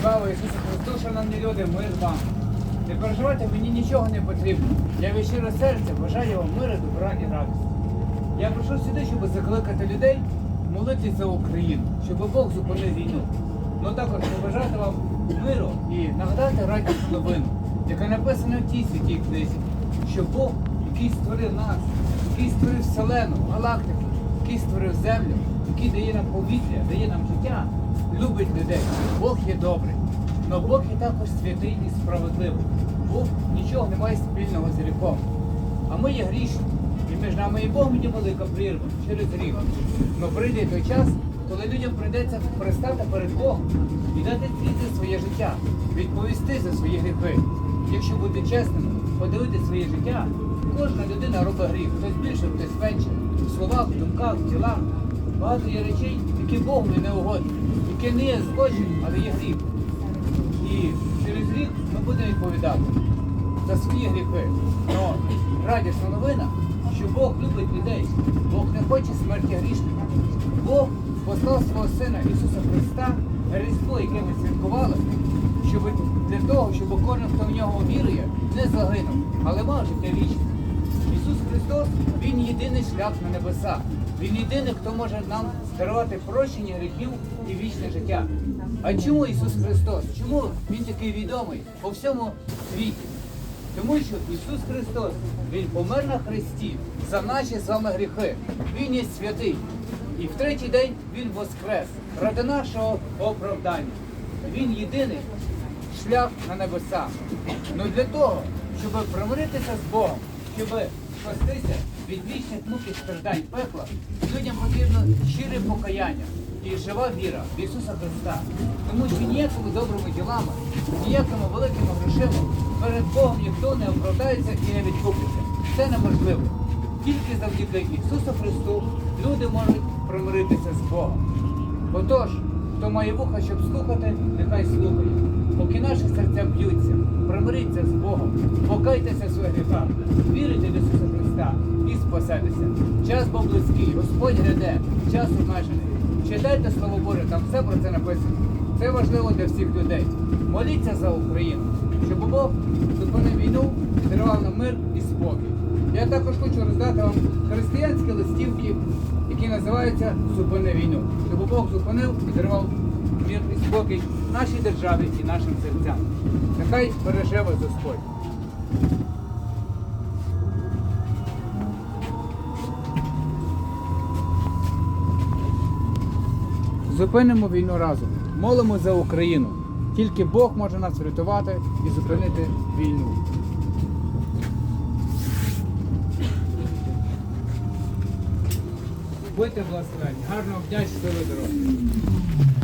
Слава Ісусу Христу, шановні люди, мир вам. Не переживайте, мені нічого не потрібно. Я від щиро серця бажаю вам миру, добра і радості. Я прийшов сюди, щоб закликати людей молитися за Україну, щоб Бог зупинив війну. Ну також побажати вам миру і нагадати радісну новину, яка написана в тій святій книзі, що Бог, який створив нас, який створив вселену, галактику, який створив землю, який дає нам повітря, дає нам життя, любить людей. Бог є добрий. Но Бог є також святий і справедливий. Бог нічого не має спільного з гріхом. А ми є грішні. І між нами і Богом є велика прірва через гріх. Но прийде той час, коли людям прийдеться пристати перед Богом і дати звіт за своє життя, відповісти за свої гріхи. Якщо бути чесним, подивитися своє життя, кожна людина робить гріх, хтось більше, хтось менше, в словах, в думках, в ділах. Багато є речей, які Богу не угодні, які не є злочин, але є гріх. І через рік ми будемо відповідати за свої гріхи. Но радісна новина, що Бог любить людей. Бог не хоче смерті грішника. Бог послав свого Сина Ісуса Христа на Різдво, яке ми святкували, щоб для того, щоб кожен, хто в нього вірує, не загинув, але мав життя вічне. Єдиний шлях на небеса. Він єдиний, хто може нам дарувати прощення гріхів і вічне життя. А чому Ісус Христос? Чому Він такий відомий по всьому світі? Тому що Ісус Христос, Він помер на Христі за наші з вами гріхи. Він є святий. І в третій день Він воскрес ради нашого оправдання. Він єдиний шлях на небеса. Ну для того, щоб примиритися з Богом, щоб спастися від вічних мук і страждань пекла, людям потрібно щире покаяння і жива віра в Ісуса Христа. Тому що ніякими добрими ділами, ніякими великими грошима перед Богом ніхто не оправдається і не відкупиться. Це неможливо. Тільки завдяки Ісусу Христу люди можуть примиритися з Богом. Отож, хто має вуха, щоб слухати, нехай слухає. Поки наші серця б'ються, примиріться з Богом, покайтеся своїх гріхах, вірите в Ісуса Христа і спасетеся. Час був близький, Господь гряде, час обмежений. Читайте Слово Боже, там все про це написано. Це важливо для всіх людей. Моліться за Україну, щоб Бог зупинив війну дарував нам мир і спокій. Я також хочу роздати вам християнські листівки, які називаються Зупини війну. Щоб Бог зупинив і дарував мир і спокій нашій державі і нашим серцям. Нехай береже вас Господь. Зупинимо війну разом. Молимо за Україну. Тільки Бог може нас врятувати і зупинити війну. Будьте благословені. Гарного дня, щасливої дороги.